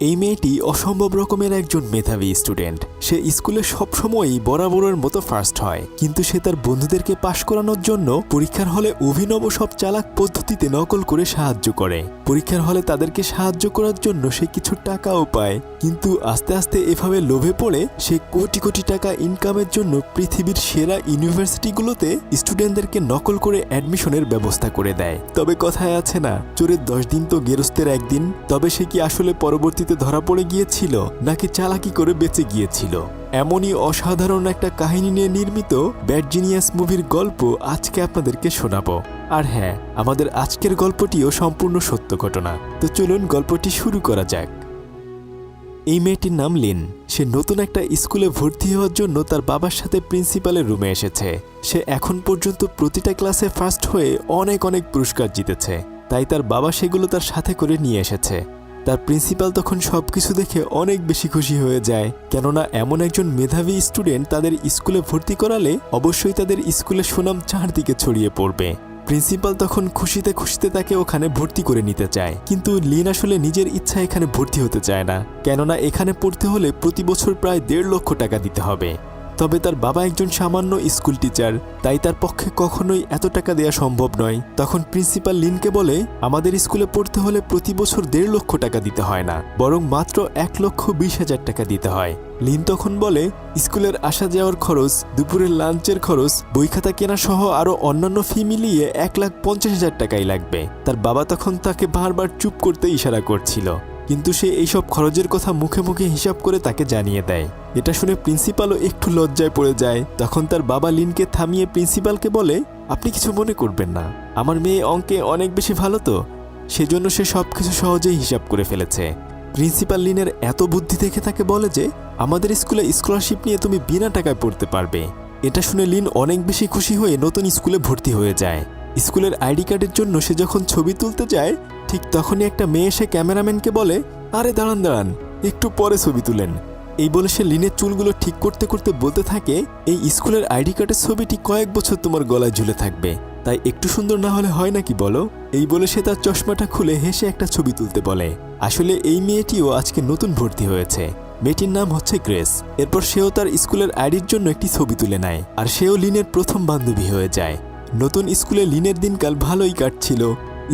এই মেয়েটি অসম্ভব রকমের একজন মেধাবী স্টুডেন্ট সে স্কুলে সবসময়ই বরাবরের মতো ফার্স্ট হয়। কিন্তু সে তার বন্ধুদেরকে পাশ করানোর জন্য পরীক্ষার হলে অভিনব সব চালাক পদ্ধতিতে নকল করে সাহায্য করে। পরীক্ষার হলে তাদেরকে সাহায্য করার জন্য সে কিছু টাকাও পায়। কিন্তু আস্তে আস্তে এভাবে লোভে পড়ে, সে কোটি কোটি টাকা ইনকামের জন্য পৃথিবীর সেরা ইউনিভার্সিটিগুলোতে স্টুডেন্টদেরকে নকল করে অ্যাডমিশনের ব্যবস্থা করে দেয়। তবে কথায় আছে না, চোরের দশ দিন তো গেরস্তের একদিন। তবে সে কি আসলে পরবর্তীতে ধরা পড়ে গিয়েছিল নাকি চালাকি করে বেঁচে গিয়েছিল। এমনই অসাধারণ একটা কাহিনী নিয়ে নির্মিত ব্যাড জিনিয়াস মুভির গল্প আজকে আপনাদেরকে শোনাবো। আর হ্যাঁ আমাদের আজকের গল্পটিও সম্পূর্ণ সত্য ঘটনা। তো চলুন গল্পটি শুরু করা যাক। এই মেয়েটির নাম লিন। সে নতুন একটা স্কুলে ভর্তি হওয়ার জন্য তার বাবার সাথে প্রিন্সিপালের রুমে এসেছে। সে এখন পর্যন্ত প্রতিটা ক্লাসে ফার্স্ট হয়ে অনেক অনেক পুরস্কার জিতেছে। তাই তার বাবা সেগুলো তার সাথে করে নিয়ে এসেছে। তার প্রিন্সিপাল তখন সবকিছু দেখে অনেক বেশি খুশি হয়ে যায়। কেননা এমন একজন মেধাবী স্টুডেন্ট তাদের স্কুলে ভর্তি করালে অবশ্যই তাদের স্কুলের সুনাম চারদিকে ছড়িয়ে পড়বে। প্রিন্সিপাল তখন খুশিতে খুশিতে তাকে ওখানে ভর্তি করে নিতে চায়। কিন্তু লিন আসলে নিজের ইচ্ছা এখানে ভর্তি হতে চায় না। কেননা এখানে পড়তে হলে প্রতি বছর প্রায় দেড় লক্ষ টাকা দিতে হবে। তবে তার বাবা একজন সামান্য স্কুল টিচার, তাই তার পক্ষে কখনোই এত টাকা দেওয়া সম্ভব নয়। তখন প্রিন্সিপাল লিনকে বলে, আমাদের স্কুলে পড়তে হলে প্রতি বছর দেড় লক্ষ টাকা দিতে হয় না, বরং মাত্র এক লক্ষ বিশ হাজার টাকা দিতে হয়। লিন তখন বলে, স্কুলের আসা যাওয়ার খরচ, দুপুরের লাঞ্চের খরচ বই খাতা কেনা সহ আরও অন্যান্য ফি মিলিয়ে এক লাখ পঞ্চাশ হাজার টাকাই লাগবে। তার বাবা তখন তাকে বারবার চুপ করতে ইশারা করছিল। কিন্তু সে এইসব খরচের কথা মুখে মুখে হিসাব করে তাকে জানিয়ে দেয়। এটা শুনে প্রিন্সিপালও একটু লজ্জায় পড়ে যায়। তখন তার বাবা লিনকে থামিয়ে প্রিন্সিপালকে বলে, আপনি কিছু মনে করবেন না। আমার মেয়ে অঙ্কে অনেক বেশি ভালো তো। সেজন্য সে সব কিছু সহজেই হিসাব করে ফেলেছে। প্রিন্সিপাল লিনের এত বুদ্ধি দেখে তাকে বলে যে, আমাদের স্কুলে স্কলারশিপ নিয়ে তুমি বিনা টাকায় পড়তে পারবে। এটা শুনে লিন অনেক বেশি খুশি হয়ে নতুন স্কুলে ভর্তি হয়ে যায়। স্কুলের আইডি কার্ডের জন্য সে যখন ছবি তুলতে যায় ঠিক তখনই একটা মেয়ে এসে ক্যামেরাম্যানকে বলে, আরে দাঁড়ান দাঁড়ান, একটু পরে ছবি তুলেন। এই বলে সে লিনের চুলগুলো ঠিক করতে করতে বলতে থাকে, এই স্কুলের আইডি কার্ডের ছবিটি কয়েক বছর তোমার গলায় ঝুলে থাকবে, তাই একটু সুন্দর না হলে হয় নাকি বলো? এই বলে সে তার চশমাটা খুলে হেসে একটা ছবি তুলতে বলে। আসলে এই মেয়েটিও আজকে নতুন ভর্তি হয়েছে। মেয়েটির নাম হচ্ছে গ্রেস। এরপর সেও তার স্কুলের আইডির জন্য একটি ছবি তুলে নেয়, আর সেও লিনের প্রথম বান্ধবী হয়ে যায়। নতুন স্কুলে লিনের দিনকাল ভালোই কাটছিল।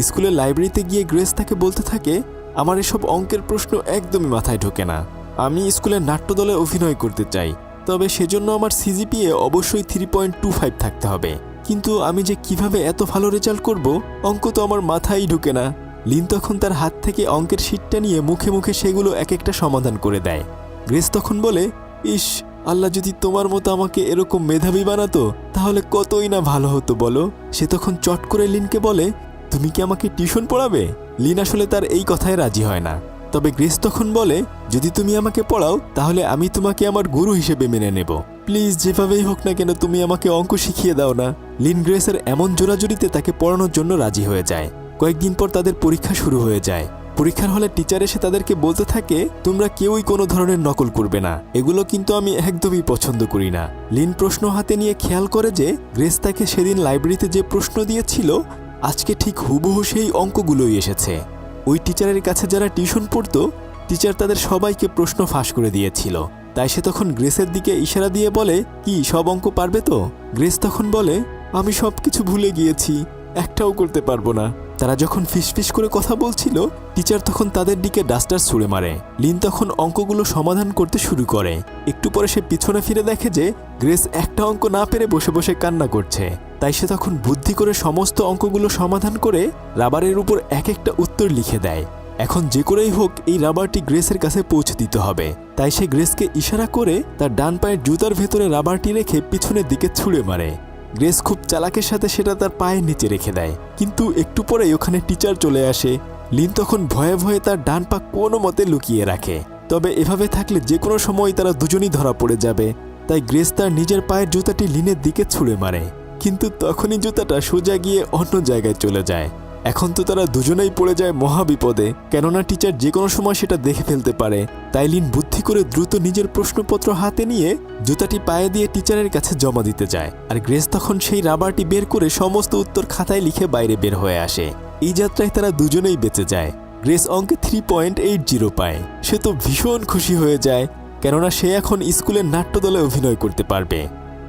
স্কুলের লাইব্রেরিতে গিয়ে গ্রেস তাকে বলতে থাকে, আমার এসব অঙ্কের প্রশ্ন একদমই মাথায় ঢোকে না। আমি স্কুলের নাট্যদলে অভিনয় করতে চাই। তবে সেজন্য আমার সিজিপিএ অবশ্যই থ্রি পয়েন্ট টু ফাইভ থাকতে হবে। কিন্তু আমি যে কীভাবে এত ভালো রেজাল্ট করব, অঙ্ক তো আমার মাথায় ঢুকে না। লিন তখন তার হাত থেকে অঙ্কের শিটটা নিয়ে মুখে মুখে সেগুলো এক একটা সমাধান করে দেয়। গ্রেস তখন বলে, ইস, আল্লাহ যদি তোমার মতো আমাকে এরকম মেধাবী বানাতো, তাহলে কতই না ভালো হতো বলো? সে তখন চট করে লিনকে বলে তুমি কি আমাকে টিউশন পড়াবে? লিন আসলে তার এই কথায় রাজি হয় না। তবে গ্রেস তখন বলে, যদি তুমি আমাকে পড়াও, তাহলে আমি তোমাকে আমার গুরু হিসেবে মেনে নেব। প্লিজ, যেভাবেই হোক না কেন, তুমি আমাকে অঙ্ক শিখিয়ে দাও না। লিন গ্রেসের এমন জোরাজুরিতে তাকে পড়ানোর জন্য রাজি হয়ে যায়। কয়েকদিন পর তাদের পরীক্ষা শুরু হয়ে যায়। পরীক্ষার হলে টিচার এসে তাদেরকে বলতে থাকে, তোমরা কেউই কোনো ধরনের নকল করবে না। এগুলো কিন্তু আমি একদমই পছন্দ করি না। লিন প্রশ্ন হাতে নিয়ে খেয়াল করে যে, গ্রেস তাকে সেদিন লাইব্রেরিতে যে প্রশ্ন দিয়েছিল আজকে ঠিক হুবহু সেই অঙ্কগুলোই এসেছে। ওই টিচারের কাছে যারা টিউশন পড়ত, টিচার তাদের সবাইকে প্রশ্ন ফাঁস করে দিয়েছিল। তাই সে তখন গ্রেসের দিকে ইশারা দিয়ে বলে, কি, সব অঙ্ক পারবে তো? গ্রেস তখন বলে, আমি সব কিছু ভুলে গিয়েছি, একটাও করতে পারব না। তারা যখন ফিসফিস করে কথা বলছিল, টিচার তখন তাদের দিকে ডাস্টার ছুঁড়ে মারে। লিন তখন অঙ্কগুলো সমাধান করতে শুরু করে। একটু পরে সে পিছনে ফিরে দেখে যে, গ্রেস একটা অঙ্ক না পেরে বসে বসে কান্না করছে। তাই সে তখন বুদ্ধি করে সমস্ত অঙ্কগুলো সমাধান করে রাবারের উপর এক একটা উত্তর লিখে দেয়। এখন যে করেই হোক, এই রাবারটি গ্রেসের কাছে পৌঁছে দিতে হবে। তাই সে গ্রেসকে ইশারা করে তার ডান পায়ের জুতার ভেতরে রাবারটি রেখে পিছনের দিকে ছুঁড়ে মারে। গ্রেস খুব চালাকের সাথে সেটা তার পায়ের নিচে রেখে দেয়। কিন্তু একটু পরেই ওখানে টিচার চলে আসে। লিন তখন ভয়ে ভয়ে তার ডান পা কোনো মতে লুকিয়ে রাখে। তবে এভাবে থাকলে যে কোনো সময় তারা দুজনই ধরা পড়ে যাবে। তাই গ্রেস তার নিজের পায়ের জুতাটি লিনের দিকে ছুঁড়ে মারে। কিন্তু তখনই জুতাটা সোজা গিয়ে অন্য জায়গায় চলে যায়। এখন তো তারা দুজনেই পড়ে যায় মহাবিপদে, কেননা টিচার যে কোনো সময় সেটা দেখে ফেলতে পারে। তাই লিন বুদ্ধি করে দ্রুত নিজের প্রশ্নপত্র হাতে নিয়ে জুতাটি পায়ে দিয়ে টিচারের কাছে জমা দিতে যায়। আর গ্রেস তখন সেই রাবারটি বের করে সমস্ত উত্তর খাতায় লিখে বাইরে বের হয়ে আসে। এই যাত্রায় তারা দুজনেই বেঁচে যায়। গ্রেস অঙ্কে থ্রি পয়েন্ট এইট জিরো পায়। সে তো ভীষণ খুশি হয়ে যায়, কেননা সে এখন স্কুলের নাট্যদলে অভিনয় করতে পারবে।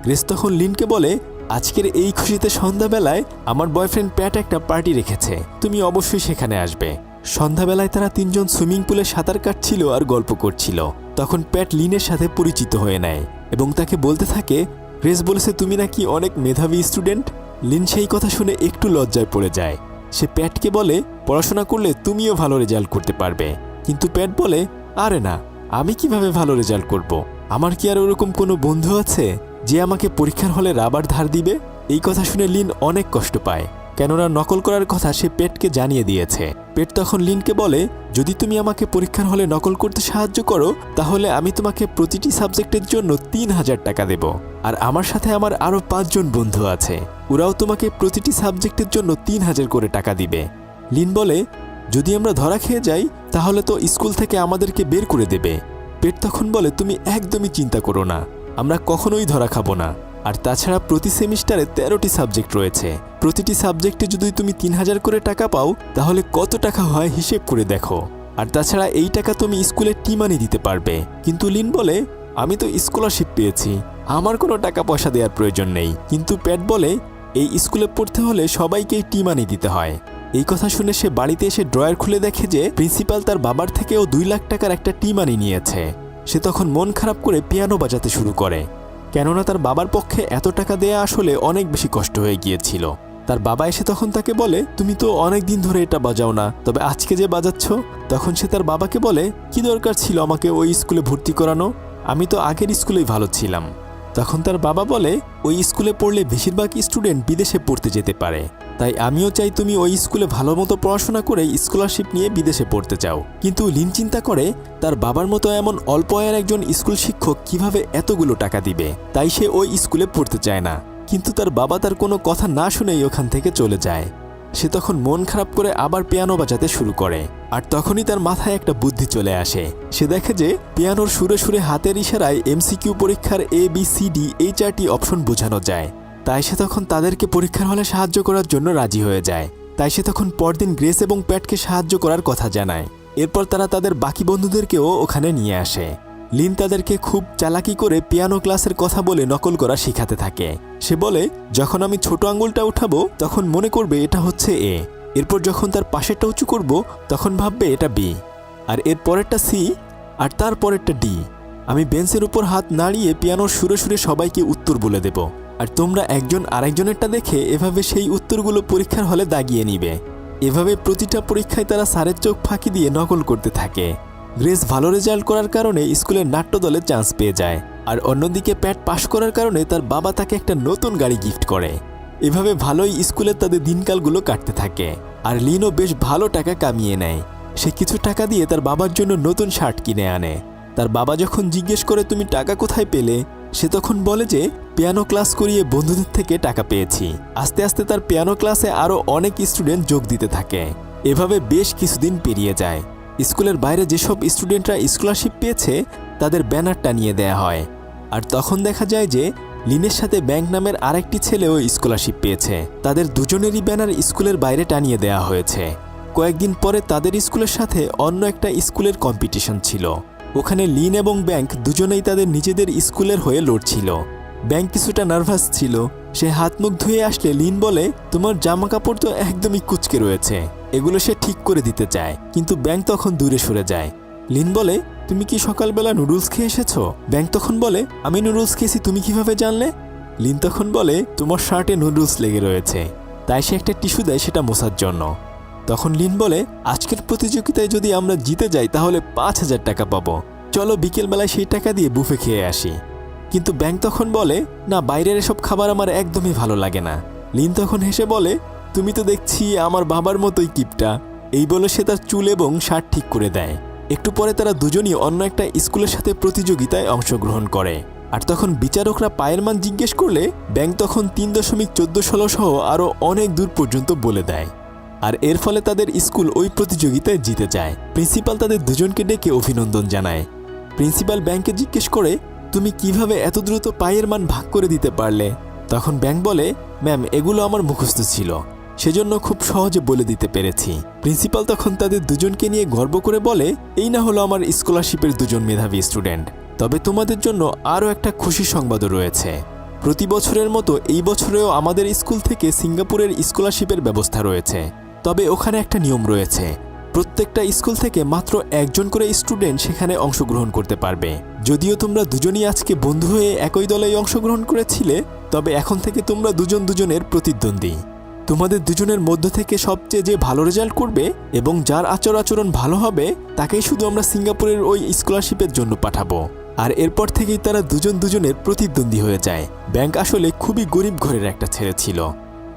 গ্রেস তখন লিনকে বলে আজকের এই খুশিতে সন্ধ্যাবেলায় আমার বয়ফ্রেন্ড প্যাট একটা পার্টি রেখেছে। তুমি অবশ্যই সেখানে আসবে। সন্ধ্যাবেলায় তারা তিনজন সুইমিং পুলে সাঁতার কাটছিল আর গল্প করছিল। তখন প্যাট লিনের সাথে পরিচিত হয়ে নেয় এবং তাকে বলতে থাকে, রেস বলেছে তুমি নাকি অনেক মেধাবী স্টুডেন্ট লিন সেই কথা শুনে একটু লজ্জায় পড়ে যায়। সে প্যাটকে বলে, পড়াশোনা করলে তুমিও ভালো রেজাল্ট করতে পারবে। কিন্তু প্যাট বলে, আরে না, আমি কীভাবে ভালো রেজাল্ট করব। আমার কি আর ওরকম কোনো বন্ধু আছে? যে আমাকে পরীক্ষার হলে রাবার ধার দিবে? এই কথা শুনে লিন অনেক কষ্ট পায়। কেননা নকল করার কথা সে পেটকে জানিয়ে দিয়েছে। পেট তখন লিনকে বলে, যদি তুমি আমাকে পরীক্ষার হলে নকল করতে সাহায্য করো, তাহলে আমি তোমাকে প্রতিটি সাবজেক্টের জন্য তিন হাজার টাকা দেব। আর আমার সাথে আমার আরও পাঁচজন বন্ধু আছে। ওরাও তোমাকে প্রতিটি সাবজেক্টের জন্য তিন হাজার করে টাকা দিবে। লিন বলে, যদি আমরা ধরা খেয়ে যাই, তাহলে তো স্কুল থেকে আমাদেরকে বের করে দেবে। পেট তখন বলে, তুমি একদমই চিন্তা করো না। আমরা কখনোই ধরা খাব না। আর তাছাড়া প্রতি সেমিস্টারে তেরোটি সাবজেক্ট রয়েছে। প্রতিটি সাবজেক্টে যদি তুমি তিন হাজার করে টাকা পাও, তাহলে কত টাকা হয় হিসেব করে দেখো। আর তাছাড়া এই টাকা তুমি স্কুলে টিমানি দিতে পারবে। কিন্তু লিন বলে, আমি তো স্কলারশিপ পেয়েছি। আমার কোনো টাকা পয়সা দেওয়ার প্রয়োজন নেই। কিন্তু প্যাট বলে, এই স্কুলে পড়তে হলে সবাইকেই টিমানি দিতে হয়। এই কথা শুনে সে বাড়িতে এসে ড্রয়ার খুলে দেখে যে, প্রিন্সিপাল তার বাবার থেকেও দুই লাখ টাকার একটা টিমানি নিয়েছে। সে তখন মন খারাপ করে পিয়ানো বাজাতে শুরু করে। কেননা তার বাবার পক্ষে এত টাকা দেয়া আসলে অনেক বেশি কষ্ট হয়ে গিয়েছিল। তার বাবা এসে তখন তাকে বলে, তুমি তো অনেক দিন ধরে এটা বাজাও না, তবে আজকে যে বাজাচ্ছ? তখন সে তার বাবাকে বলে, কি দরকার ছিল আমাকে ওই স্কুলে ভর্তি করানো? আমি তো আগের স্কুলেই ভালো ছিলাম। তখন তার বাবা বলে, ওই স্কুলে পড়লে বেশিরভাগ স্টুডেন্ট বিদেশে পড়তে যেতে পারে। তাই আমিও চাই তুমি ওই স্কুলে ভালো মতো পড়াশোনা করে স্কলারশিপ নিয়ে বিদেশে পড়তে চাও। কিন্তু লিন চিন্তা করে, তার বাবার মতো এমন অল্প আয়ের একজন স্কুল শিক্ষক কীভাবে এতগুলো টাকা দিবে? তাই সে ওই স্কুলে পড়তে চায় না। কিন্তু তার বাবা তার কোনো কথা না শুনেই ওখান থেকে চলে যায়। সে তখন মন খারাপ করে আবার পিয়ানো বাজাতে শুরু করে। আর তখনই তার মাথায় একটা বুদ্ধি চলে আসে। সে দেখে যে, পিয়ানোর সুরে সুরে হাতের ইশারায় এমসিকিউ পরীক্ষার এ বি সি ডি এই চারটি অপশন বোঝানো যায়। তাই সে তখন তাদেরকে পরীক্ষার হলে সাহায্য করার জন্য রাজি হয়ে যায়। তাই সে তখন পরদিন গ্রেস এবং প্যাটকে সাহায্য করার কথা জানায়। এরপর তারা তাদের বাকি বন্ধুদেরকেও ওখানে নিয়ে আসে। লিন তাদেরকে খুব চালাকি করে পিয়ানো ক্লাসের কথা বলে নকল করা শিখাতে থাকে। সে বলে, যখন আমি ছোট আঙুলটা উঠাবো, তখন মনে করবে এটা হচ্ছে এ। এরপর যখন তার পাশেরটা উঁচু করব, তখন ভাববে এটা বি। আর এর পরেরটা সি, আর তার পরেরটা ডি। আমি বেঞ্চের উপর হাত নাড়িয়ে পিয়ানোর সুরে সুরে সবাইকে উত্তর বলে দেব। আর তোমরা একজন আরেকজনেরটা দেখে এভাবে সেই উত্তরগুলো পরীক্ষার হলে দাগিয়ে নিবে। এভাবে প্রতিটা পরীক্ষায় তারা স্যারের চোখ ফাঁকি দিয়ে নকল করতে থাকে। গ্রেস ভালো রেজাল্ট করার কারণে স্কুলের নাট্য দলে চান্স পেয়ে যায়। আর অন্যদিকে প্যাট পাশ করার কারণে তার বাবা তাকে একটা নতুন গাড়ি গিফট করে। এভাবে ভালোই স্কুলে তাদের দিনকালগুলো কাটতে থাকে। আর লিনও বেশ ভালো টাকা কামিয়ে নেয়। সে কিছু টাকা দিয়ে তার বাবার জন্য নতুন শার্ট কিনে আনে। তার বাবা যখন জিজ্ঞেস করে, তুমি টাকা কোথায় পেলে? সে তখন বলে যে, পিয়ানো ক্লাস করিয়ে বন্ধুদের থেকে টাকা পেয়েছি। আস্তে আস্তে তার পিয়ানো ক্লাসে আরও অনেক স্টুডেন্ট যোগ দিতে থাকে। এভাবে বেশ কিছুদিন পেরিয়ে যায়। স্কুলের বাইরে যেসব স্টুডেন্টরা স্কলারশিপ পেয়েছে, তাদের ব্যানার টানিয়ে দেয়া হয়। আর তখন দেখা যায় যে, লিনের সাথে ব্যাংক নামের আরেকটি ছেলেও স্কলারশিপ পেয়েছে। তাদের দুজনেরই ব্যানার স্কুলের বাইরে টানিয়ে দেয়া হয়েছে। কয়েকদিন পরে তাদের স্কুলের সাথে অন্য একটা স্কুলের কম্পিটিশন ছিল। ওখানে লিন এবং ব্যাংক দুজনেই তাদের নিজেদের স্কুলের হয়ে লড়ছিল। ব্যাংক কিছুটা নার্ভাস ছিল। সে হাত মুখ ধুয়ে আসলে লিন বলে, তোমার জামা কাপড় তো একদমই কুচকে রয়েছে। এগুলো সে ঠিক করে দিতে চায়, কিন্তু ব্যাংক তখন দূরে সরে যায়। লিন বলে, তুমি কি সকালবেলা নুডলস খেয়ে এসেছ? ব্যাংক তখন বলে, আমি নুডলস খেয়েছি, তুমি কীভাবে জানলে? লিন তখন বলে, তোমার শার্টে নুডলস লেগে রয়েছে। তাই সে একটা টিস্যু দেয়, সেটা মোছার জন্য। তখন লিন বলে, আজকের প্রতিযোগিতায় যদি আমরা জিতে যাই, তাহলে পাঁচ হাজার টাকা পাবো। চলো বিকেলবেলায় সেই টাকা দিয়ে বুফে খেয়ে আসি। কিন্তু ব্যাংক তখন বলে, না, বাইরের এসব খাবার আমার একদমই ভালো লাগে না। লিন তখন হেসে বলে, তুমি তো দেখছি আমার বাবার মতোই কিপটা। এই বলে সে তার চুল এবং শার্ট ঠিক করে দেয়। একটু পরে তারা দুজনই অন্য একটা স্কুলের সাথে প্রতিযোগিতায় অংশগ্রহণ করে। আর তখন বিচারকরা পায়ের মান জিজ্ঞেস করলে, ব্যাংক তখন তিন দশমিক চোদ্দ ষোলো সহ আরও অনেক দূর পর্যন্ত বলে দেয়। আর এর ফলে তাদের স্কুল ওই প্রতিযোগিতায় জিতে যায়। প্রিন্সিপাল তাদের দুজনকে ডেকে অভিনন্দন জানায়। প্রিন্সিপাল ব্যাংকে জিজ্ঞেস করে, তুমি কীভাবে এত দ্রুত পায়ের মান ভাগ করে দিতে পারলে? তখন ব্যাংক বলে, ম্যাম, এগুলো আমার মুখস্থ ছিল। সেজন্য খুব সহজে বলে দিতে পেরেছি। প্রিন্সিপাল তখন তাদের দুজনকে নিয়ে গর্ব করে বলে, এই না হলো আমার স্কলারশিপের দুজন মেধাবী স্টুডেন্ট। তবে তোমাদের জন্য আরও একটা খুশি সংবাদও রয়েছে। প্রতি বছরের মতো এই বছরেও আমাদের স্কুল থেকে সিঙ্গাপুরের স্কলারশিপের ব্যবস্থা রয়েছে। তবে ওখানে একটা নিয়ম রয়েছে। প্রত্যেকটা স্কুল থেকে মাত্র একজন করে স্টুডেন্ট সেখানে অংশগ্রহণ করতে পারবে। যদিও তোমরা দুজনই আজকে বন্ধু হয়ে একই দলে অংশগ্রহণ করেছিলে, তবে এখন থেকে তোমরা দুজন দুজনের প্রতিদ্বন্দ্বী। তোমাদের দুজনের মধ্য থেকে সবচেয়ে যে ভালো রেজাল্ট করবে এবং যার আচর আচরণ ভালো হবে, তাকেই শুধু আমরা সিঙ্গাপুরের ওই স্কলারশিপের জন্য পাঠাবো। আর এরপর থেকেই তারা দুজন দুজনের প্রতিদ্বন্দ্বী হয়ে যায়। ব্যাংক আসলে খুবই গরিব ঘরের একটা ছেলে ছিল।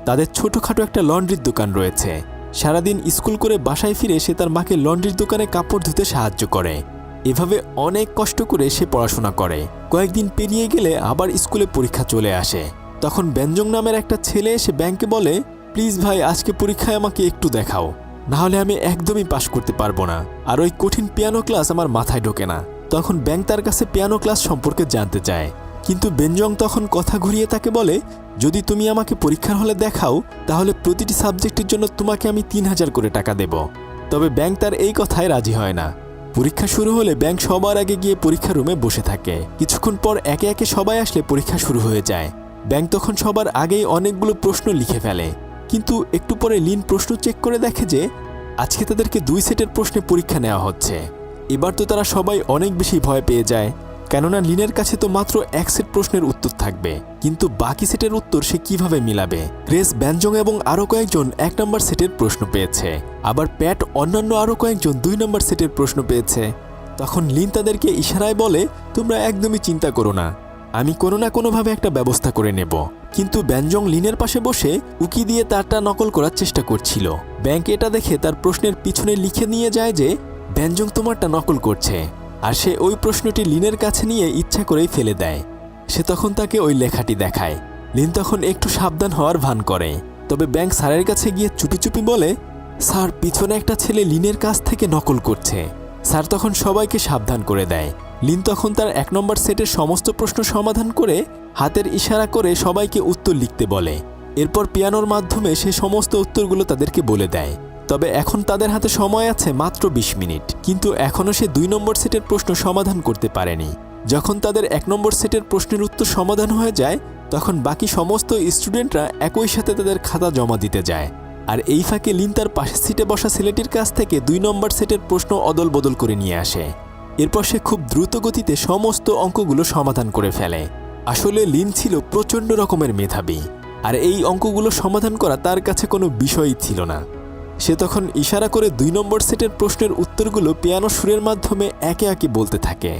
তাদের ছোটোখাটো একটা লন্ড্রির দোকান রয়েছে। সারাদিন স্কুল করে বাসায় ফিরে সে তার মাকে লন্ড্রির দোকানে কাপড় ধুতে সাহায্য করে। এভাবে অনেক কষ্ট করে সে পড়াশোনা করে। কয়েকদিন পেরিয়ে গেলে আবার স্কুলে পরীক্ষা চলে আসে। তখন ব্যঞ্জং নামের একটা ছেলে এসে ব্যাংকে বলে, প্লিজ ভাই, আজকে পরীক্ষায় আমাকে একটু দেখাও। না হলে আমি একদমই পাশ করতে পারব না। আর ওই কঠিন পিয়ানো ক্লাস আমার মাথায় ঢোকে না। তখন ব্যাংক তার কাছে পিয়ানো ক্লাস সম্পর্কে জানতে চায়। কিন্তু বেঞ্জং তখন কথা ঘুরিয়ে তাকে বলে, যদি তুমি আমাকে পরীক্ষার হলে দেখাও, তাহলে প্রতিটি সাবজেক্টের জন্য তোমাকে আমি তিন হাজার করে টাকা দেব। তবে ব্যাংক তার এই কথায় রাজি হয় না। পরীক্ষা শুরু হলে ব্যাংক সবার আগে গিয়ে পরীক্ষা রুমে বসে থাকে। কিছুক্ষণ পর একে একে সবাই আসলে পরীক্ষা শুরু হয়ে যায়। ব্যাংক তখন সবার আগেই অনেকগুলো প্রশ্ন লিখে ফেলে। কিন্তু একটু পরে লিন প্রশ্ন চেক করে দেখে যে, আজকে তাদেরকে দুই সেটের প্রশ্নে পরীক্ষা নেওয়া হচ্ছে। এবার তো তারা সবাই অনেক বেশি ভয় পেয়ে যায়। কেননা লিনের কাছে তো মাত্র এক সেট প্রশ্নের উত্তর থাকবে। কিন্তু বাকি সেটের উত্তর সে কীভাবে মিলাবে? ক্রেস ব্যঞ্জং এবং আরও কয়েকজন এক নম্বর সেটের প্রশ্ন পেয়েছে। আবার প্যাট অন্যান্য আরও কয়েকজন দুই নম্বর সেটের প্রশ্ন পেয়েছে। তখন লিন তাদেরকে ইশারায় বলে, তোমরা একদমই চিন্তা করো না। আমি কোনো না কোনোভাবে একটা ব্যবস্থা করে নেব। কিন্তু ব্যঞ্জং লিনের পাশে বসে উকি দিয়ে তারটা নকল করার চেষ্টা করছিল। ব্যাংক এটা দেখে তার প্রশ্নের পিছনে লিখে নিয়ে যায় যে ব্যঞ্জং তোমারটা নকল করছে। আর সে ওই প্রশ্নটি লিনের কাছে নিয়ে ইচ্ছা করেই ফেলে দেয়। সে তখন তাকে ওই লেখাটি দেখায়। লিন তখন একটু সাবধান হওয়ার ভান করে। তবে ব্যাংক স্যারের কাছে গিয়ে চুপি চুপি বলে, স্যার, পিছনে একটা ছেলে লিনের কাছ থেকে নকল করছে। স্যার তখন সবাইকে সাবধান করে দেয়। লিন তখন তার এক নম্বর সেটের সমস্ত প্রশ্ন সমাধান করে হাতের ইশারা করে সবাইকে উত্তর লিখতে বলে। এরপর পিয়ানোর মাধ্যমে সে সমস্ত উত্তরগুলো তাদেরকে বলে দেয়। তবে এখন তাদের হাতে সময় আছে মাত্র ২০ মিনিট। কিন্তু এখনও সে দুই নম্বর সেটের প্রশ্ন সমাধান করতে পারেনি। যখন তাদের এক নম্বর সেটের প্রশ্নের উত্তর সমাধান হয়ে যায়, তখন বাকি সমস্ত স্টুডেন্টরা একই সাথে তাদের খাতা জমা দিতে যায়। আর এই ফাঁকে লিন তার পাশের সিটে বসা ছেলেটির কাছ থেকে দুই নম্বর সেটের প্রশ্ন অদল বদল করে নিয়ে আসে। এরপর সে খুব দ্রুত গতিতে সমস্ত অঙ্কগুলো সমাধান করে ফেলে। আসলে লিন ছিল প্রচণ্ড রকমের মেধাবী। আর এই অঙ্কগুলো সমাধান করা তার কাছে কোনো বিষয়ই ছিল না। সে তখন ইশারা করে দুই নম্বর সেটের প্রশ্নের উত্তরগুলো পিয়ানো সুরের মাধ্যমে একে একে বলতে থাকে।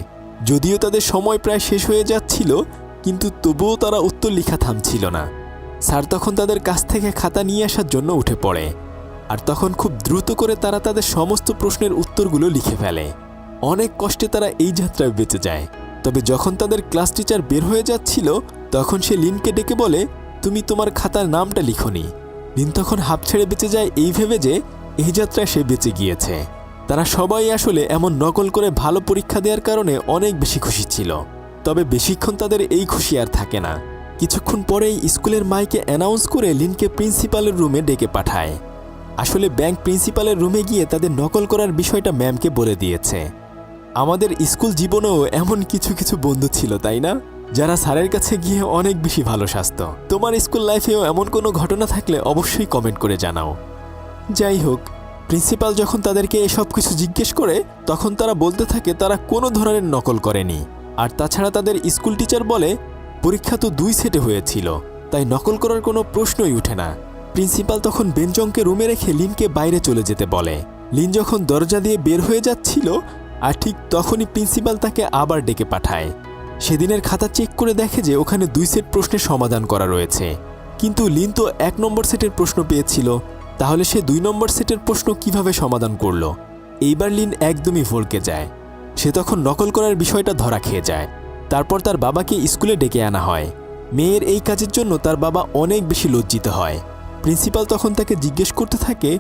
যদিও তাদের সময় প্রায় শেষ হয়ে যাচ্ছিল, কিন্তু তবুও তারা উত্তর লিখা থামছিল না। স্যার তখন তাদের কাছ থেকে খাতা নিয়ে আসার জন্য উঠে পড়ে, আর তখন খুব দ্রুত করে তারা তাদের সমস্ত প্রশ্নের উত্তরগুলো লিখে ফেলে। অনেক কষ্টে তারা এই যাত্রায় বেঁচে যায়। তবে যখন তাদের ক্লাস টিচার বের হয়ে যাচ্ছিল, তখন সে লিনকে ডেকে বলে, তুমি তোমার খাতার নামটা লিখনি। লিন তখন হাঁপ ছেড়ে বেঁচে যায় এই ভেবে যে এই যাত্রায় সে বেঁচে গিয়েছে। তারা সবাই আসলে এমন নকল করে ভালো পরীক্ষা দেওয়ার কারণে অনেক বেশি খুশি ছিল। তবে বেশিক্ষণ তাদের এই খুশি আর থাকে না। কিছুক্ষণ পরেই স্কুলের মাইকে অ্যানাউন্স করে লিনকে প্রিন্সিপালের রুমে ডেকে পাঠায়। আসলে ব্যাংক প্রিন্সিপালের রুমে গিয়ে তাদের নকল করার বিষয়টা ম্যামকে বলে দিয়েছে। আমাদের স্কুল জীবনেও এমন কিছু কিছু বন্ধু ছিল, তাই না? যারা স্যারের কাছে গিয়ে অনেক বেশি ভালো স্বাস্থ্য। তোমার স্কুল লাইফেও এমন কোনো ঘটনা থাকলে অবশ্যই কমেন্ট করে জানাও। যাই হোক, প্রিন্সিপাল যখন তাদেরকে এসব কিছু জিজ্ঞেস করে, তখন তারা বলতে থাকে তারা কোনো ধরনের নকল করেনি। আর তাছাড়া তাদের স্কুল টিচার বলে, পরীক্ষা তো দুই সেটে হয়েছিল, তাই নকল করার কোনো প্রশ্নই উঠে না। প্রিন্সিপাল তখন বেঞ্জংকে রুমে রেখে লিনকে বাইরে চলে যেতে বলে। লিন যখন দরজা দিয়ে বের হয়ে যাচ্ছিল, আর ঠিক তখনই প্রিন্সিপাল তাকে আবার ডেকে পাঠায়। সেদিনের খাতা চেক করে দেখে যে ওখানে দুই সেট প্রশ্নের সমাধান করা রয়েছে। কিন্তু লিন তো এক নম্বর সেটের প্রশ্ন পেয়েছিল। তাহলে সে দুই নম্বর সেটের প্রশ্ন কীভাবে সমাধান করল? এইবার লিন একদমই ভলকে যায়। সে তখন নকল করার বিষয়টা ধরা খেয়ে যায়। তারপর তার বাবাকে স্কুলে ডেকে আনা হয়। মেয়ের এই কাজের জন্য তার বাবা অনেক বেশি লজ্জিত হয়। প্রিন্সিপাল তখন তাকে জিজ্ঞেস করতে থাকে,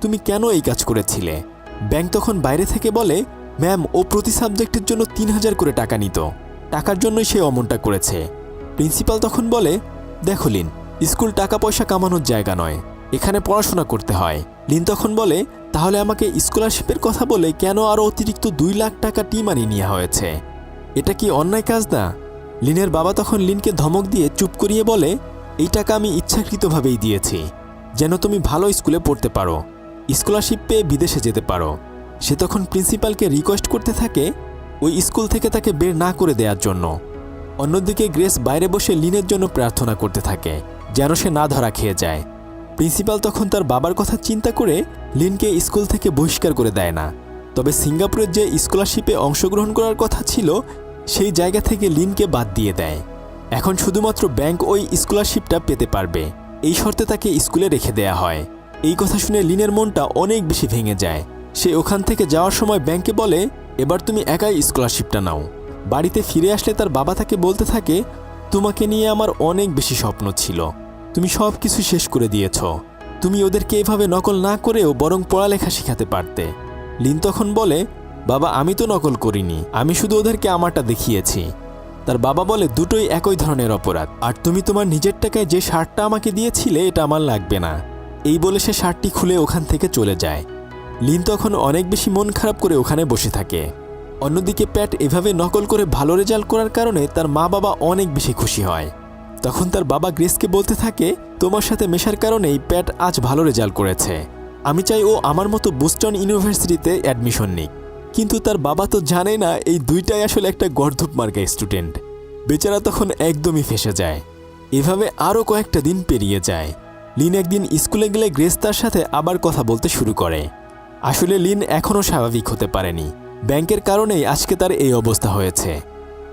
তুমি কেন এই কাজ করেছিলে? ব্যাংক তখন বাইরে থেকে বলে, ম্যাম, ও প্রতি সাবজেক্টের জন্য তিন হাজার করে টাকা নিত। টাকার জন্যই সে অমনটা করেছে। প্রিন্সিপাল তখন বলে, দেখো লিন, স্কুল টাকা পয়সা কামানোর জায়গা নয়, এখানে পড়াশোনা করতে হয়। লিন তখন বলে, তাহলে আমাকে স্কলারশিপের কথা বলে কেন আরও অতিরিক্ত দুই লাখ টাকা টি মানি নেওয়া হয়েছে? এটা কি অন্যায় কাজ না? লিনের বাবা তখন লিনকে ধমক দিয়ে চুপ করিয়ে বলে, এই টাকা আমি ইচ্ছাকৃতভাবেই দিয়েছি, যেন তুমি ভালো স্কুলে পড়তে পারো, স্কলারশিপ পেয়ে বিদেশে যেতে পারো। সে তখন প্রিন্সিপালকে রিকোয়েস্ট করতে থাকে ওই স্কুল থেকে তাকে বের না করে দেওয়ার জন্য। অন্যদিকে গ্রেস বাইরে বসে লিনের জন্য প্রার্থনা করতে থাকে, যেন সে না ধরা খেয়ে যায়। প্রিন্সিপাল তখন তার বাবার কথা চিন্তা করে লিনকে স্কুল থেকে বহিষ্কার করে দেয় না। তবে সিঙ্গাপুরের যে স্কলারশিপে অংশগ্রহণ করার কথা ছিল, সেই জায়গা থেকে লিনকে বাদ দিয়ে দেয়। এখন শুধুমাত্র ব্যাংক ওই স্কলারশিপটা পেতে পারবে। এই শর্তে তাকে স্কুলে রেখে দেয়া হয়। এই কথা শুনে লিনের মনটা অনেক বেশি ভেঙে যায়। সে ওখান থেকে যাওয়ার সময় ব্যাংকে বলে এবার তুমি একাই স্কলারশিপটা নাও। বাড়িতে ফিরে আসলে তার বাবা তাকে বলতে থাকে, তোমাকে নিয়ে আমার অনেক বেশি স্বপ্ন ছিল। তুমি সব কিছু শেষ করে দিয়েছ। তুমি ওদেরকে এভাবে নকল না করেও বরং পড়ালেখা শেখাতে পারতে। লিন তখন বলে, বাবা, আমি তো নকল করিনি। আমি শুধু ওদেরকে আমারটা দেখিয়েছি। তার বাবা বলে, দুটোই একই ধরনের অপরাধ। আর তুমি তোমার নিজের টাকায় যে শার্টটা আমাকে দিয়েছিলে, এটা আমার লাগবে না। এই বলে সে শার্টটি খুলে ওখান থেকে চলে যায়। লিন তখন অনেক বেশি মন খারাপ করে ওখানে বসে থাকে। অন্যদিকে প্যাট এভাবে নকল করে ভালো রেজাল্ট করার কারণে তার মা বাবা অনেক বেশি খুশি হয়। তখন তার বাবা গ্রেসকে বলতে থাকে, তোমার সাথে মেশার কারণেই প্যাট আজ ভালো রেজাল্ট করেছে। আমি চাই ও আমার মতো বুস্টন ইউনিভার্সিটিতে অ্যাডমিশন নিক। কিন্তু তার বাবা তো জানে না এই দুইটাই আসলে একটা গর্ধপ মার্কা স্টুডেন্ট। বেচারা তখন একদমই ফেসে যায়। এভাবে আরও কয়েকটা দিন পেরিয়ে যায়। লিন একদিন স্কুলে গেলে গ্রেস তার সাথে আবার কথা বলতে শুরু করে। আসলে লিন এখনও স্বাভাবিক হতে পারেনি। ব্যাংকের কারণেই আজকে তার এই অবস্থা হয়েছে।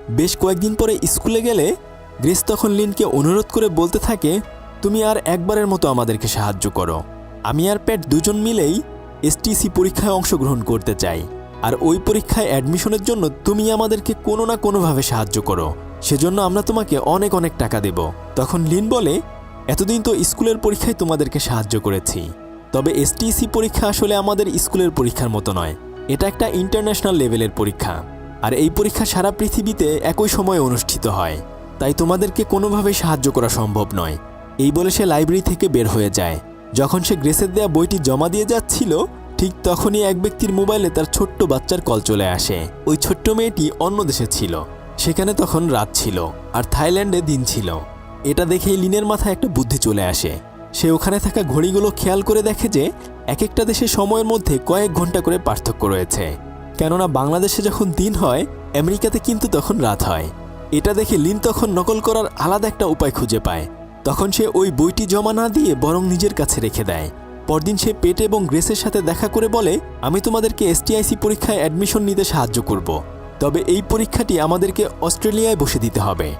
বেশ কয়েকদিন পরে স্কুলে গেলে গ্রেস তখন লিনকে অনুরোধ করে বলতে থাকে, তুমি আর একবারের মতো আমাদেরকে সাহায্য করো। আমি আর প্যাট দুজন মিলেই এসটিসি পরীক্ষায় অংশগ্রহণ করতে চাই। আর ওই পরীক্ষায় অ্যাডমিশনের জন্য তুমি আমাদেরকে কোনো না কোনোভাবে সাহায্য করো। সেজন্য আমরা তোমাকে অনেক অনেক টাকা দেব। তখন লিন বলে, এতদিন তো স্কুলের পরীক্ষায় তোমাদেরকে সাহায্য করেছি। তবে এসটিসি পরীক্ষা আসলে আমাদের স্কুলের পরীক্ষার মতো নয়। এটা একটা ইন্টারন্যাশনাল লেভেলের পরীক্ষা। আর এই পরীক্ষা সারা পৃথিবীতে একই সময়ে অনুষ্ঠিত হয়। তাই তোমাদেরকে কোনোভাবেই সাহায্য করা সম্ভব নয়। এই বলে সে লাইব্রেরি থেকে বের হয়ে যায়। যখন সে গ্রেসের দেয়া বইটি জমা দিয়ে যাচ্ছিল, ঠিক তখনই এক ব্যক্তির মোবাইলে তার ছোট্ট বাচ্চার কল চলে আসে। ওই ছোট্ট মেয়েটি অন্য দেশে ছিল। সেখানে তখন রাত ছিল, আর থাইল্যান্ডে দিন ছিল। এটা দেখেই লিনের মাথায় একটা বুদ্ধি চলে আসে। সে ওখানে থাকা ঘড়িগুলো খেয়াল করে দেখে যে এক একটা দেশের সময়ের মধ্যে কয়েক ঘণ্টা করে পার্থক্য রয়েছে। কেননা বাংলাদেশে যখন দিন হয়, আমেরিকাতে কিন্তু তখন রাত হয়। এটা দেখে লিন তখন নকল করার আলাদা একটা উপায় খুঁজে পায়। তখন সে ওই বইটি জমা না দিয়ে বরং নিজের কাছে রেখে দেয়। পরদিন সে পেট এবং গ্রেসের সাথে দেখা করে বলে, আমি তোমাদেরকে এসটিআইসি পরীক্ষায় অ্যাডমিশন নিতে সাহায্য করব। তবে এই পরীক্ষাটি আমাদেরকে অস্ট্রেলিয়ায় বসে দিতে হবে।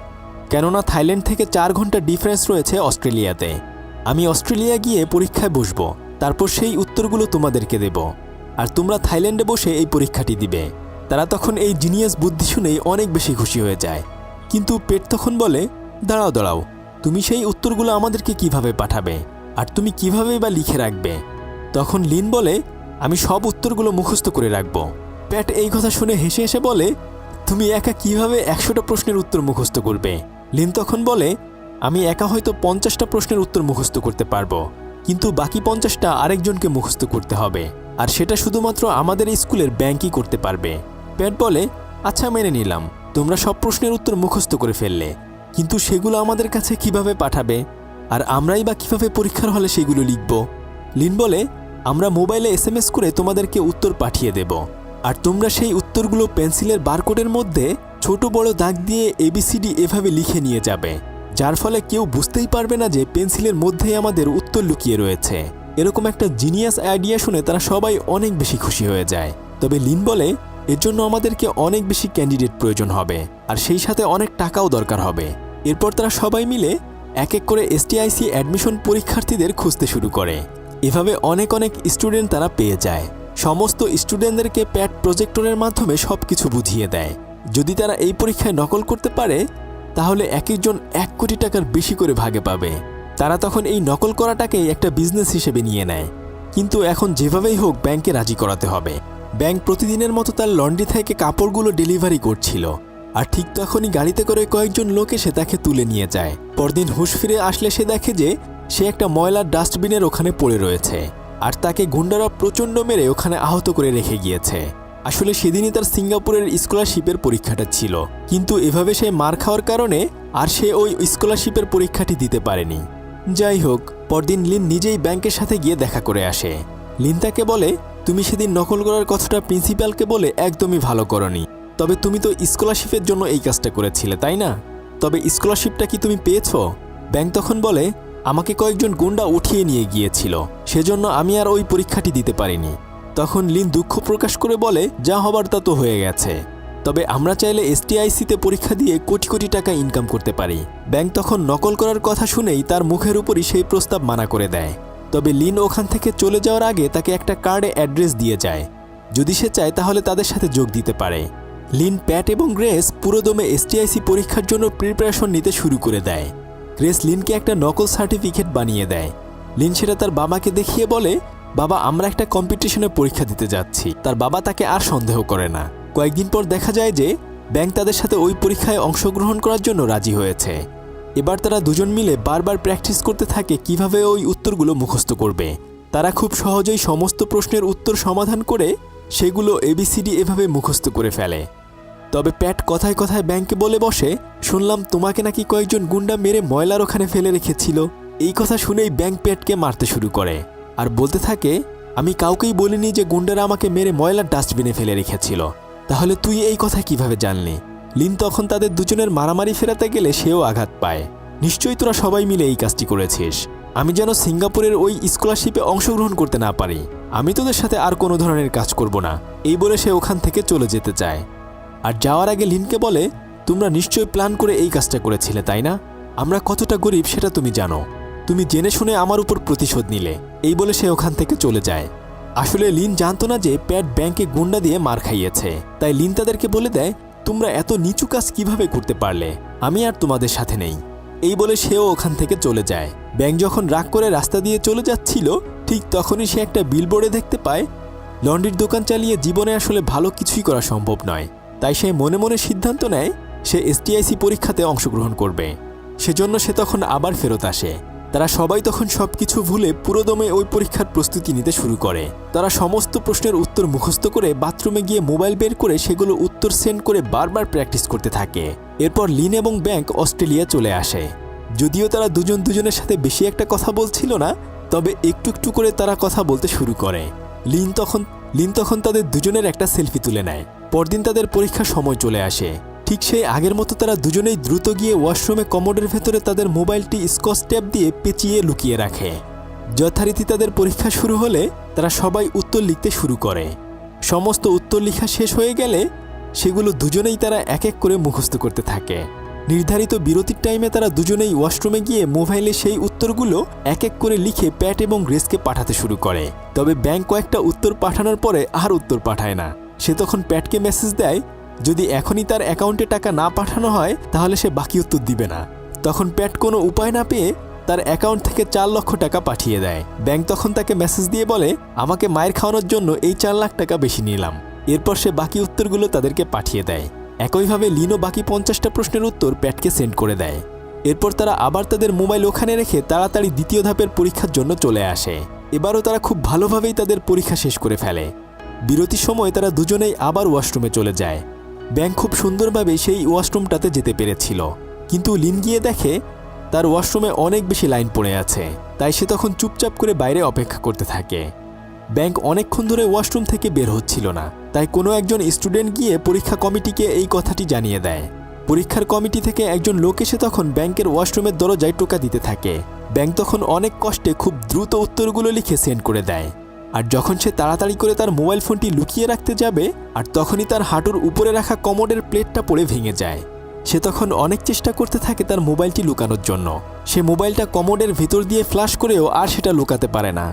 কেননা থাইল্যান্ড থেকে চার ঘণ্টা ডিফারেন্স রয়েছে অস্ট্রেলিয়াতে। আমি অস্ট্রেলিয়া গিয়ে পরীক্ষায় বসবো, তারপর সেই উত্তরগুলো তোমাদেরকে দেব। আর তোমরা থাইল্যান্ডে বসে এই পরীক্ষাটি দিবে। তারা তখন এই জিনিয়াস বুদ্ধি শুনেই অনেক বেশি খুশি হয়ে যায়। কিন্তু পেট তখন বলে, দাঁড়াও দাঁড়াও, তুমি সেই উত্তরগুলো আমাদেরকে কীভাবে পাঠাবে? আর তুমি কীভাবে বা লিখে রাখবে? তখন লিন বলে, আমি সব উত্তরগুলো মুখস্থ করে রাখব। প্যাট এই কথা শুনে হেসে হেসে বলে, তুমি একা কীভাবে একশোটা প্রশ্নের উত্তর মুখস্থ করবে? লিন তখন বলে আমি একা হয়তো পঞ্চাশটা প্রশ্নের উত্তর মুখস্থ করতে পারব, কিন্তু বাকি পঞ্চাশটা আরেকজনকে মুখস্থ করতে হবে, আর সেটা শুধুমাত্র আমাদের স্কুলের ব্যাংকই করতে পারবে। প্যাট বলে আচ্ছা মেনে নিলাম। তোমরা সব প্রশ্নের উত্তর মুখস্থ করে ফেললে, কিন্তু সেগুলো আমাদের কাছে কীভাবে পাঠাবে? আর আমরাই বা কীভাবে পরীক্ষার হলে সেগুলো লিখব? লিন বলে, আমরা মোবাইলে এস এসএমএস করে তোমাদেরকে উত্তর পাঠিয়ে দেব। আর তোমরা সেই উত্তরগুলো পেন্সিলের বারকোডের মধ্যে ছোট বড় দাগ দিয়ে এবিসিডি এভাবে লিখে নিয়ে যাবে। যার ফলে কেউ বুঝতেই পারবে না যে পেন্সিলের মধ্যেই আমাদের উত্তর লুকিয়ে রয়েছে। এরকম একটা জিনিয়াস আইডিয়া শুনে তারা সবাই অনেক বেশি খুশি হয়ে যায়। তবে লিন বলে, এর জন্য আমাদেরকে অনেক বেশি ক্যান্ডিডেট প্রয়োজন হবে, আর সেই সাথে অনেক টাকাও দরকার হবে। এরপর তারা সবাই মিলে এক এক করে এসটিআইসি অ্যাডমিশন পরীক্ষার্থীদের খুঁজতে শুরু করে। এভাবে অনেক অনেক স্টুডেন্ট তারা পেয়ে যায়। সমস্ত স্টুডেন্টদেরকে প্যাট প্রজেক্টরের মাধ্যমে সব কিছু বুঝিয়ে দেয়। যদি তারা এই পরীক্ষায় নকল করতে পারে তাহলে এক একজন এক কোটি টাকার বেশি করে ভাগে পাবে। তারা তখন এই নকল করাটাকেই একটা বিজনেস হিসেবে নিয়ে নেয়। কিন্তু এখন যেভাবেই হোক ব্যাংকে রাজি করাতে হবে। ব্যাংক প্রতিদিনের মতো তার লন্ড্রি থেকে কাপড়গুলো ডেলিভারি করছিল। আর ঠিক তখনই গাড়িতে করে কয়েকজন লোক এসে তাকে তুলে নিয়ে যায়। পরদিন হুঁশ ফিরে আসলে সে দেখে যে, সে একটা ময়লার ডাস্টবিনের ওখানে পড়ে রয়েছে। আর তাকে গুন্ডারা প্রচণ্ড মেরে ওখানে আহত করে রেখে গিয়েছে। আসলে সেদিনই তার সিঙ্গাপুরের স্কলারশিপের পরীক্ষাটা ছিল। কিন্তু এভাবে সে মার খাওয়ার কারণে আর সে ওই স্কলারশিপের পরীক্ষাটি দিতে পারেনি। যাই হোক, পরদিন লিন নিজেই ব্যাংকের সাথে গিয়ে দেখা করে আসে। লিন তাকে বলে, তুমি সেদিন নকল করার কথাটা প্রিন্সিপালকে বলে একদমই ভালো করনি। তবে তুমি তো স্কলারশিপের জন্য এই কাজটা করেছিলে, তাই না? তবে স্কলারশিপটা কি তুমি পেয়েছ? ব্যাংক তখন বলে, আমাকে কয়েকজন গুন্ডা উঠিয়ে নিয়ে গিয়েছিল। সেজন্য আমি আর ওই পরীক্ষাটি দিতে পারিনি। তখন লিন দুঃখ প্রকাশ করে বলে, যা হবার তা তো হয়ে গেছে। তবে আমরা চাইলে এসটিআইসিতে পরীক্ষা দিয়ে কোটি কোটি টাকা ইনকাম করতে পারি। ব্যাংক তখন নকল করার কথা শুনেই তার মুখের উপরই সেই প্রস্তাব মানা করে দেয়। তবে লিন ওখান থেকে চলে যাওয়ার আগে তাকে একটা কার্ডে অ্যাড্রেস দিয়ে যায়। যদি সে চায় তাহলে তাদের সাথে যোগ দিতে পারে। লিন প্যাট এবং গ্রেস পুরোদমে এসটিআইসি পরীক্ষার জন্য প্রিপারেশন নিতে শুরু করে দেয়। গ্রেস লিনকে একটা নকল সার্টিফিকেট বানিয়ে দেয়। লিন সেটা তার বাবাকে দেখিয়ে বলে বাবা, আমরা একটা কম্পিটিশনে পরীক্ষা দিতে যাচ্ছি। তার বাবা তাকে আর সন্দেহ করে না। কয়েকদিন পর দেখা যায় যে, ব্যাংক তাদের সাথে ওই পরীক্ষায় অংশগ্রহণ করার জন্য রাজি হয়েছে। এবার তারা দুজন মিলে বারবার প্র্যাকটিস করতে থাকে কীভাবে ওই উত্তরগুলো মুখস্থ করবে। তারা খুব সহজেই সমস্ত প্রশ্নের উত্তর সমাধান করে সেগুলো এবিসিডি এভাবে মুখস্থ করে ফেলে। তবে প্যাট কথায় কথায় ব্যাংকে বলে বসে, শুনলাম তোমাকে নাকি কয়েকজন গুন্ডা মেরে ময়লার ওখানে ফেলে রেখেছিল। এই কথা শুনেই ব্যাংক প্যাটকে মারতে শুরু করে। আর বলতে থাকে, আমি কাউকেই বলিনি যে গুন্ডারা আমাকে মেরে ময়লার ডাস্টবিনে ফেলে রেখেছিল। তাহলে তুই এই কথা কীভাবে জানলি? লিন তখন তাদের দুজনের মারামারি ফেরাতে গেলে সেও আঘাত পায়। নিশ্চয়ই তোরা সবাই মিলে এই কাজটি করেছিস। আমি যেন সিঙ্গাপুরের ওই স্কলারশিপে অংশগ্রহণ করতে না পারি। আমি তোদের সাথে আর কোনো ধরনের কাজ করব না। এই বলে সে ওখান থেকে চলে যেতে চায়। আর যাওয়ার আগে লিনকে বলে, তোমরা নিশ্চয়ই প্ল্যান করে এই কাজটা করেছিলে, তাই না? আমরা কতটা গরিব সেটা তুমি জানো। তুমি জেনে শুনে আমার উপর প্রতিশোধ নিলে। এই বলে সে ওখান থেকে চলে যায়। আসলে লিন জানতো না যে প্যাট ব্যাংকে গুন্ডা দিয়ে মার খাইয়েছে। তাই লিন তাদেরকে বলে দেয়, তোমরা এত নিচু কাজ কীভাবে করতে পারলে? আমি আর তোমাদের সাথে নেই। এই বলে সেও ওখান থেকে চলে যায়। ব্যাংক যখন রাগ করে রাস্তা দিয়ে চলে যাচ্ছিল, ঠিক তখনই সে একটা বিলবোর্ডে দেখতে পায়, লন্ড্রির দোকান চালিয়ে জীবনে আসলে ভালো কিছুই করা সম্ভব নয়। তাই সে মনে মনে সিদ্ধান্ত নেয়, সে এসটিআইসি পরীক্ষাতে অংশগ্রহণ করবে। সেজন্য সে তখন আবার ফেরত আসে। তারা সবাই তখন সবকিছু ভুলে পুরোদমে ওই পরীক্ষার প্রস্তুতি নিতে শুরু করে। তারা সমস্ত প্রশ্নের উত্তর মুখস্থ করে বাথরুমে গিয়ে মোবাইল বের করে সেগুলো উত্তর সেন্ড করে বারবার প্র্যাকটিস করতে থাকে। এরপর লিন এবং ব্যাংক অস্ট্রেলিয়া চলে আসে। যদিও তারা দুজন দুজনের সাথে বেশি একটা কথা বলছিল না, তবে একটু একটু করে তারা কথা বলতে শুরু করে। লিন তখন লিন তখন তাদের দুজনের একটা সেলফি তুলে নেয়। পরদিন তাদের পরীক্ষার সময় চলে আসে। ঠিক সেই আগের মতো তারা দুজনেই দ্রুত গিয়ে ওয়াশরুমে কমোডের ভেতরে তাদের মোবাইলটি স্কচ ট্যাপ দিয়ে পেঁচিয়ে লুকিয়ে রাখে। যথারীতি তাদের পরীক্ষা শুরু হলে তারা সবাই উত্তর লিখতে শুরু করে। সমস্ত উত্তর লেখা শেষ হয়ে গেলে সেগুলো দুজনেই তারা এক এক করে মুখস্থ করতে থাকে। নির্ধারিত বিরতির টাইমে তারা দুজনেই ওয়াশরুমে গিয়ে মোবাইলে সেই উত্তরগুলো এক এক করে লিখে প্যাট এবং গ্রেসকে পাঠাতে শুরু করে। তবে ব্যাংক কয়েকটা উত্তর পাঠানোর পরে আর উত্তর পাঠায় না। সে তখন প্যাটকে মেসেজ দেয় যদি এখনই তার অ্যাকাউন্টে টাকা না পাঠানো হয়, তাহলে সে বাকি উত্তর দিবে না। তখন প্যাট কোনো উপায় না পেয়ে তার অ্যাকাউন্ট থেকে চার লক্ষ টাকা পাঠিয়ে দেয়। ব্যাংক তখন তাকে মেসেজ দিয়ে বলে, আমাকে মায়ের খাওয়ানোর জন্য এই চার লাখ টাকা বেশি নিলাম। এরপর সে বাকি উত্তরগুলো তাদেরকে পাঠিয়ে দেয়। একইভাবে লিনো বাকি পঞ্চাশটা প্রশ্নের উত্তর প্যাটকে সেন্ড করে দেয়। এরপর তারা আবার তাদের মোবাইল ওখানে রেখে তাড়াতাড়ি দ্বিতীয় ধাপের পরীক্ষার জন্য চলে আসে। এবারও তারা খুব ভালোভাবেই তাদের পরীক্ষা শেষ করে ফেলে। বিরতির সময় তারা দুজনেই আবার ওয়াশরুমে চলে যায়। ব্যাংক খুব সুন্দরভাবে সেই ওয়াশরুমটাতে যেতে পেরেছিল। কিন্তু লিন গিয়ে দেখে তার ওয়াশরুমে অনেক বেশি লাইন পড়ে আছে, তাই সে তখন চুপচাপ করে বাইরে অপেক্ষা করতে থাকে। ব্যাংক অনেকক্ষণ ধরে ওয়াশরুম থেকে বের হচ্ছিল না, তাই কোনো একজন স্টুডেন্ট গিয়ে পরীক্ষা কমিটিকে এই কথাটি জানিয়ে দেয়। পরীক্ষার কমিটি থেকে একজন লোক এসে তখন ব্যাংকের ওয়াশরুমের দরজায় টোকা দিতে থাকে। ব্যাংক তখন অনেক কষ্টে খুব দ্রুত উত্তরগুলো লিখে সেন্ড করে দেয়। আর যখন সে তাড়াতাড়ি করে তার মোবাইল ফোনটি লুকিয়ে রাখতে যাবে, আর তখনই তার হাঁটুর উপরে রাখা কমোডের প্লেটটা পড়ে ভেঙে যায়। সে তখন অনেক চেষ্টা করতে থাকে তার মোবাইলটি লুকানোর জন্য। সে মোবাইলটা কমোডের ভিতর দিয়ে ফ্লাশ করেও আর সেটা লুকাতে পারে না।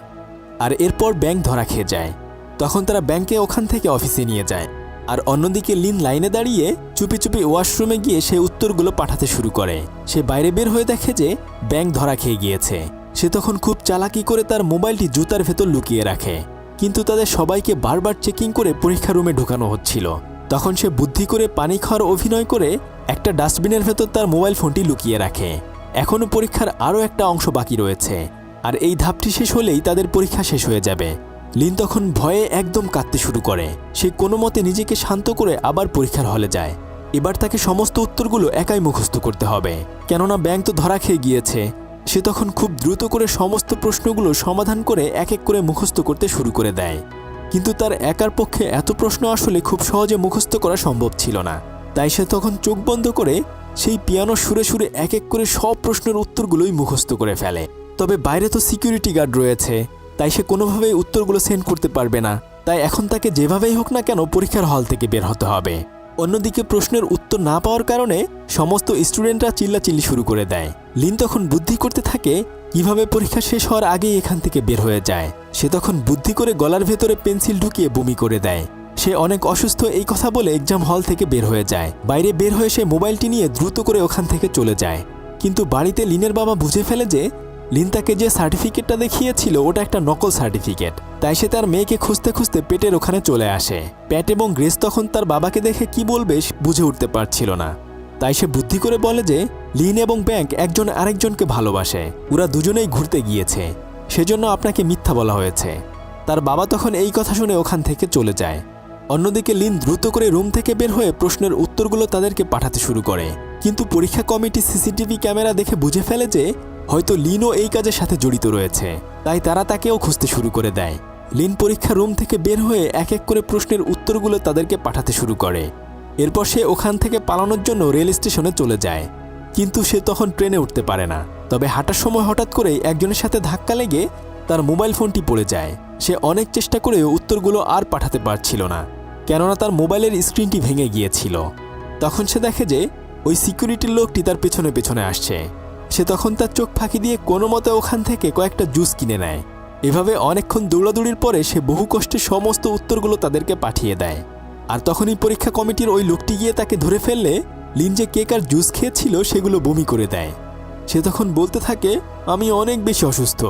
আর এরপর ব্যাংক ধরা খেয়ে যায়। তখন তারা ব্যাংকে ওখান থেকে অফিসে নিয়ে যায়। আর অন্যদিকে লিন লাইনে দাঁড়িয়ে চুপি চুপি ওয়াশরুমে গিয়ে সে উত্তরগুলো পাঠাতে শুরু করে। সে বাইরে বের হয়ে দেখে যে ব্যাংক ধরা খেয়ে গিয়েছে। সে তখন খুব চালাকি করে তার মোবাইলটি জুতার ভেতর লুকিয়ে রাখে। কিন্তু তাদের সবাইকে বারবার চেকিং করে পরীক্ষা রুমে ঢোকানো হচ্ছিল। তখন সে বুদ্ধি করে পানি খাওয়ার অভিনয় করে একটা ডাস্টবিনের ভেতর তার মোবাইল ফোনটি লুকিয়ে রাখে। এখনও পরীক্ষার আরও একটা অংশ বাকি রয়েছে। আর এই ধাপটি শেষ হলেই তাদের পরীক্ষা শেষ হয়ে যাবে। লিন তখন ভয়ে একদম কাঁদতে শুরু করে। সে কোনো মতে নিজেকে শান্ত করে আবার পরীক্ষার হলে যায়। এবার তাকে সমস্ত উত্তরগুলো একাই মুখস্থ করতে হবে। কেননা ব্যাংক তো ধরা খেয়ে গিয়েছে। সে তখন খুব দ্রুত করে সমস্ত প্রশ্নগুলো সমাধান করে এক এক করে মুখস্থ করতে শুরু করে দেয়। কিন্তু তার একার পক্ষে এত প্রশ্ন আসলে খুব সহজে মুখস্থ করা সম্ভব ছিল না। তাই সে তখন চোখ বন্ধ করে সেই পিয়ানো সুরে সুরে এক এক করে সব প্রশ্নের উত্তরগুলোই মুখস্থ করে ফেলে। তবে বাইরে তো সিকিউরিটি গার্ড রয়েছে, তাই সে কোনোভাবেই উত্তরগুলো সেন্ড করতে পারবে না। তাই এখন তাকে যেভাবেই হোক না কেন পরীক্ষার হল থেকে বের হতে হবে। অন্যদিকে প্রশ্নের উত্তর না পাওয়ার কারণে সমস্ত স্টুডেন্টরা চিল্লাচিল্লি শুরু করে দেয়। লিন তখন বুদ্ধি করতে থাকে কীভাবে পরীক্ষা শেষ হওয়ার আগেই এখান থেকে বের হয়ে যায়। সে তখন বুদ্ধি করে গলার ভেতরে পেন্সিল ঢুকিয়ে বমি করে দেয়। সে অনেক অসুস্থ এই কথা বলে এক্সাম হল থেকে বের হয়ে যায়। বাইরে বের হয়ে সে মোবাইলটি নিয়ে দ্রুত করে ওখান থেকে চলে যায়। কিন্তু বাড়িতে লিনের বাবা বুঝে ফেলে যে লিন তাকে যে সার্টিফিকেটটা দেখিয়েছিল, ওটা একটা নকল সার্টিফিকেট। তাই সে তার মেয়েকে খুঁজতে খুঁজতে পেটের ওখানে চলে আসে। প্যাট এবং গ্রেস তখন তার বাবাকে দেখে কি বলবে বুঝে উঠতে পারছিল না। তাই সে বুদ্ধি করে বলে যে, লিন এবং ব্যাংক একজন আরেকজনকে ভালোবাসে। ওরা দুজনেই ঘুরতে গিয়েছে। সেজন্য আপনাকে মিথ্যা বলা হয়েছে। তার বাবা তখন এই কথা শুনে ওখান থেকে চলে যায়। অন্যদিকে লিন দ্রুত করে রুম থেকে বের হয়ে প্রশ্নের উত্তরগুলো তাদেরকে পাঠাতে শুরু করে। কিন্তু পরীক্ষা কমিটি সিসিটিভি ক্যামেরা দেখে বুঝে ফেলে যে, হয়তো লিনও এই কাজের সাথে জড়িত রয়েছে। তাই তারা তাকেও খুঁজতে শুরু করে দেয়। লিন পরীক্ষা রুম থেকে বের হয়ে এক এক করে প্রশ্নের উত্তরগুলো তাদেরকে পাঠাতে শুরু করে। এরপর সে ওখান থেকে পালানোর জন্য রেল স্টেশনে চলে যায়। কিন্তু সে তখন ট্রেনে উঠতে পারে না। তবে হাঁটার সময় হঠাৎ করেই একজনের সাথে ধাক্কা লেগে তার মোবাইল ফোনটি পড়ে যায়। সে অনেক চেষ্টা করেও উত্তরগুলো আর পাঠাতে পারছিল না, কেননা তার মোবাইলের স্ক্রিনটি ভেঙে গিয়েছিল। তখন সে দেখে যে, ওই সিকিউরিটির লোকটি তার পেছনে পেছনে আসছে। সে তখন তার চোখ ফাঁকি দিয়ে কোনো মতে ওখান থেকে কয়েকটা জুস কিনে নেয়। এভাবে অনেকক্ষণ দৌড়াদৌড়ির পরে সে বহু কষ্টে সমস্ত উত্তরগুলো তাদেরকে পাঠিয়ে দেয়। আর তখনই পরীক্ষা কমিটির ওই লোকটি গিয়ে তাকে ধরে ফেললে, লিন যে কেক আর জুস খেয়েছিল সেগুলো বমি করে দেয়। সে তখন বলতে থাকে, আমি অনেক বেশি অসুস্থ।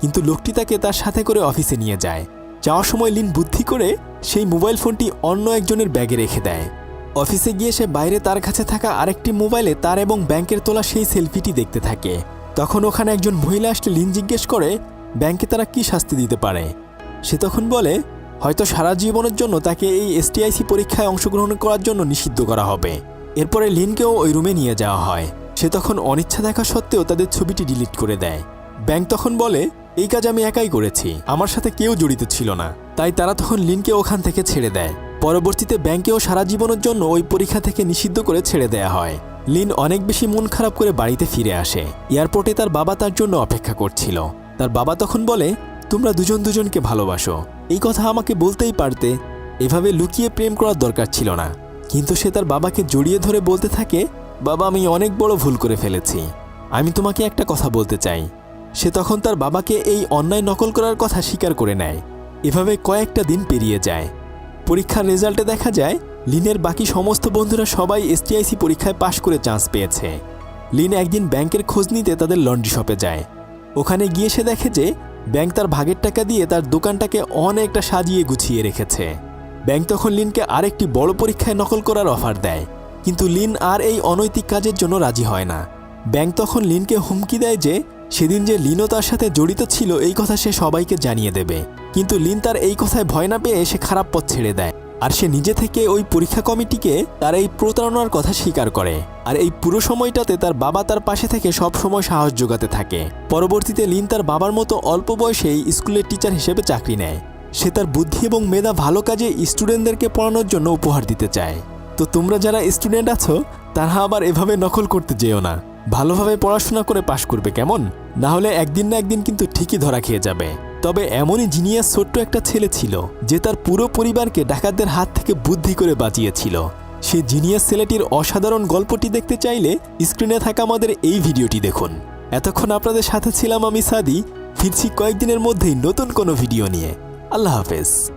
কিন্তু লোকটি তাকে তার সাথে করে অফিসে নিয়ে যায়। যাওয়ার সময় লিন বুদ্ধি করে সেই মোবাইল ফোনটি অন্য একজনের ব্যাগে রেখে দেয়। অফিসে গিয়ে সে বাইরে তার কাছে থাকা আরেকটি মোবাইলে তার এবং ব্যাংকের তোলা সেই সেলফিটি দেখতে থাকে। তখন ওখানে একজন মহিলা আসলে লিন জিজ্ঞেস করে, ব্যাংকে তারা কি শাস্তি দিতে পারে? সে তখন বলে, হয়তো সারা জীবনের জন্য তাকে এই এসটিআইসি পরীক্ষায় অংশগ্রহণ করার জন্য নিষিদ্ধ করা হবে। এরপরে লিনকেও ওই রুমে নিয়ে যাওয়া হয়। সে তখন অনিচ্ছা দেখা সত্ত্বেও তাদের ছবিটি ডিলিট করে দেয়। ব্যাংক তখন বলে এই কাজ আমি একাই করেছি। আমার সাথে কেউ জড়িত ছিল না। তাই তারা তখন লিনকে ওখান থেকে ছেড়ে দেয়। পরবর্তীতে ব্যাংকেও সারা জীবনের জন্য ওই পরীক্ষা থেকে নিষিদ্ধ করে ছেড়ে দেয়া হয়। লিন অনেক বেশি মন খারাপ করে বাড়িতে ফিরে আসে। এয়ারপোর্টে তার বাবা তার জন্য অপেক্ষা করছিল। তার বাবা তখন বলে, তোমরা দুজন দুজনকে ভালোবাসো। এই কথা আমাকে বলতেই পারতে। এভাবে লুকিয়ে প্রেম করার দরকার ছিল না। কিন্তু সে তার বাবাকে জড়িয়ে ধরে বলতে থাকে, বাবা, আমি অনেক বড় ভুল করে ফেলেছি। আমি তোমাকে একটা কথা বলতে চাই। সে তখন তার বাবাকে এই অন্যায় নকল করার কথা স্বীকার করে নেয়। এভাবে কয়েকটা দিন পেরিয়ে যায়। পরীক্ষার রেজাল্টে দেখা যায়, লিনের বাকি সমস্ত বন্ধুরা সবাই এসটিআইসি পরীক্ষায় পাশ করে চান্স পেয়েছে। লিন একদিন ব্যাংকের খোঁজ নিতে তাদের লন্ড্রি শপে যায়। ওখানে গিয়ে সে দেখে যে, ব্যাংক তার ভাগের টাকা দিয়ে তার দোকানটাকে অনেকটা সাজিয়ে গুছিয়ে রেখেছে। ব্যাংক তখন লিনকে আরেকটি বড় পরীক্ষায় নকল করার অফার দেয়। কিন্তু লিন আর এই অনৈতিক কাজের জন্য রাজি হয় না। ব্যাংক তখন লিনকে হুমকি দেয় যে সেদিন যে লিনও তার সাথে জড়িত ছিল, এই কথা সে সবাইকে জানিয়ে দেবে। কিন্তু লিন তার এই কথায় ভয় না পেয়ে সে খারাপ পথ ছেড়ে দেয়। আর সে নিজে থেকে ওই পরীক্ষা কমিটিকে তার এই প্রতারণার কথা স্বীকার করে। আর এই পুরো সময়টাতে তার বাবা তার পাশে থেকে সব সময় সাহস যোগাতে থাকে। পরবর্তীতে লিন তার বাবার মতো অল্প বয়সেই স্কুলের টিচার হিসেবে চাকরি নেয়। সে তার বুদ্ধি এবং মেধা ভালো কাজে স্টুডেন্টদেরকে পড়ানোর জন্য উপহার দিতে চায়। তো তোমরা যারা স্টুডেন্ট আছো, তারা আবার এভাবে নকল করতে যেও না। ভালোভাবে পড়াশোনা করে পাশ করবে কেমন? না হলে একদিন না একদিন কিন্তু ঠিকই ধরা খেয়ে যাবে। তবে এমনই জিনিয়াস ছোট্ট একটা ছেলে ছিল, যে তার পুরো পরিবারকে ডাকাতদের হাত থেকে বুদ্ধি করে বাঁচিয়েছিল। সে জিনিয়াস ছেলেটির অসাধারণ গল্পটি দেখতে চাইলে স্ক্রিনে থাকা আমাদের এই ভিডিওটি দেখুন। এতক্ষণ আপনাদের সাথে ছিলাম আমি সাদি। ফিরছি কয়েকদিনের মধ্যেই নতুন কোনো ভিডিও নিয়ে। আল্লাহ হাফেজ।